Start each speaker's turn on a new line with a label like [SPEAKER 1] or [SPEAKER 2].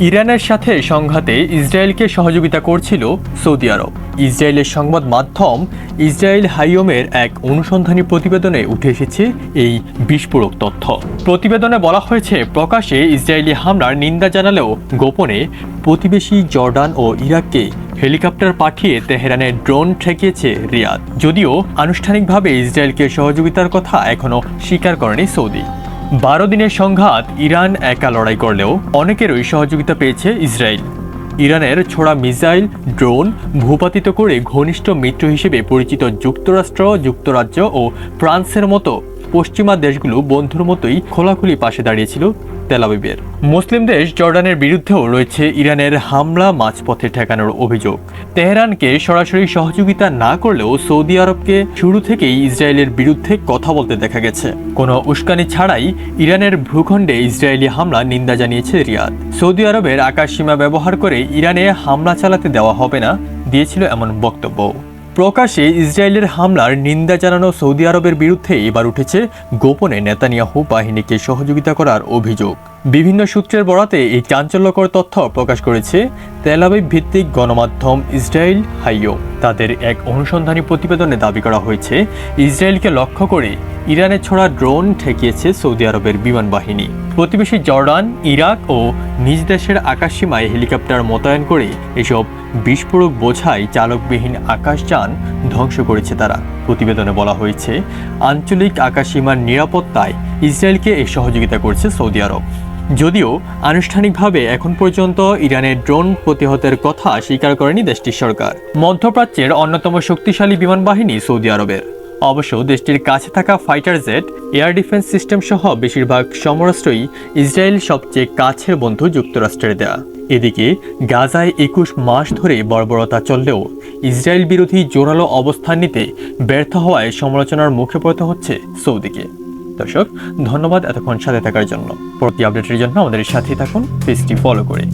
[SPEAKER 1] ইরানের সাথে সংঘাতে ইসরায়েলকে সহযোগিতা করছিল সৌদি আরব। ইসরায়েলের সংবাদ মাধ্যম ইসরায়েল হাইওমের এক অনুসন্ধানী প্রতিবেদনে উঠে এসেছে এই বিস্ফোরক তথ্য। প্রতিবেদনে বলা হয়েছে, প্রকাশ্যে ইসরায়েলি হামলার নিন্দা জানালেও গোপনে প্রতিবেশী জর্ডান ও ইরাককে হেলিকপ্টার পাঠিয়ে তেহরানের ড্রোন ঠেকিয়েছে রিয়াদ। যদিও আনুষ্ঠানিকভাবে ইসরায়েলকে সহযোগিতার কথা এখনও স্বীকার করেনি সৌদি। বারো দিনের সংঘাত ইরান একা লড়াই করলেও অনেকেরই সহযোগিতা পেয়েছে ইসরায়েল। ইরানের ছোড়া মিসাইল, ড্রোন, ভূপাতিত করে ঘনিষ্ঠ মিত্র হিসেবে পরিচিত যুক্তরাষ্ট্র, যুক্তরাজ্য ও ফ্রান্সের মতো পশ্চিমা দেশগুলো বন্ধুর মতোই খোলাখুলি পাশে দাঁড়িয়েছিল তেলাবিবের মুসলিম দেশ জর্ডানের বিরুদ্ধেও রয়েছে ইরানের হামলা, মাঝপথে ঠেকানোর অভিযোগ। তেহরানকে সরাসরি সহযোগিতা না করলেও সৌদি আরবকে শুরু থেকেই ইসরায়েলের বিরুদ্ধে কথা বলতে দেখা গেছে। কোনো উস্কানি ছাড়াই ইরানের ভূখণ্ডে ইসরায়েলি হামলা নিন্দা জানিয়েছে রিয়াদ। সৌদি আরবের আকাশসীমা ব্যবহার করে ইরানে হামলা চালাতে দেওয়া হবে না, দিয়েছিল এমন বক্তব্য প্রকাশ্যে ইসরায়েলের হামলার নিন্দা জানানো সৌদি আরবের বিরুদ্ধে এবার উঠেছে গোপনে নেতানিয়াহু বাহিনীকে সহযোগিতা করার অভিযোগ। বিভিন্ন সূত্রের বরাতে এই চাঞ্চল্যকর তথ্য প্রকাশ করেছে তেলাবিব ভিত্তিক গণমাধ্যম ইসরায়েল হাইও। তাদের এক অনুসন্ধানী প্রতিবেদনে দাবি করা হয়েছে, ইসরায়েলকে লক্ষ্য করে ইরানে ছোড়া ড্রোন ঠেকিয়েছে সৌদি আরবের বিমান বাহিনী। প্রতিবেশী জর্ডান, ইরাক ও নিজ দেশের আকাশসীমায় হেলিকপ্টার মোতায়েন করে এসব বিস্ফোরক বোঝাই চালকবিহীন আকাশযান ধ্বংস করেছে তারা। প্রতিবেদনে বলা হয়েছে, আঞ্চলিক আকাশসীমার নিরাপত্তায় ইসরায়েলকে এই সহযোগিতা করছে সৌদি আরব। যদিও আনুষ্ঠানিকভাবে এখন পর্যন্ত ইরানের ড্রোন প্রতিহতের কথা স্বীকার করেনি দেশটির সরকার। মধ্যপ্রাচ্যের অন্যতম শক্তিশালী বিমান বাহিনী সৌদি আরবের। অবশ্য দেশটির কাছে থাকা fighter jet air defence system সহ বেশিরভাগ সমরাস্ত্রই ইসরায়েল সবচেয়ে কাছের বন্ধু যুক্তরাষ্ট্রের দেয়া। এদিকে গাজায় একুশ মাস ধরে বর্বরতা চললেও ইসরায়েল বিরোধী জোরালো অবস্থান নিতে ব্যর্থ হওয়ায় সমালোচনার মুখে পড়তে হচ্ছে সৌদিকে। দর্শক, ধন্যবাদ এতক্ষণ সাথে থাকার জন্য। পরবর্তী আপডেটের জন্য আমাদের সাথে থাকুন, পেজটি ফলো করে।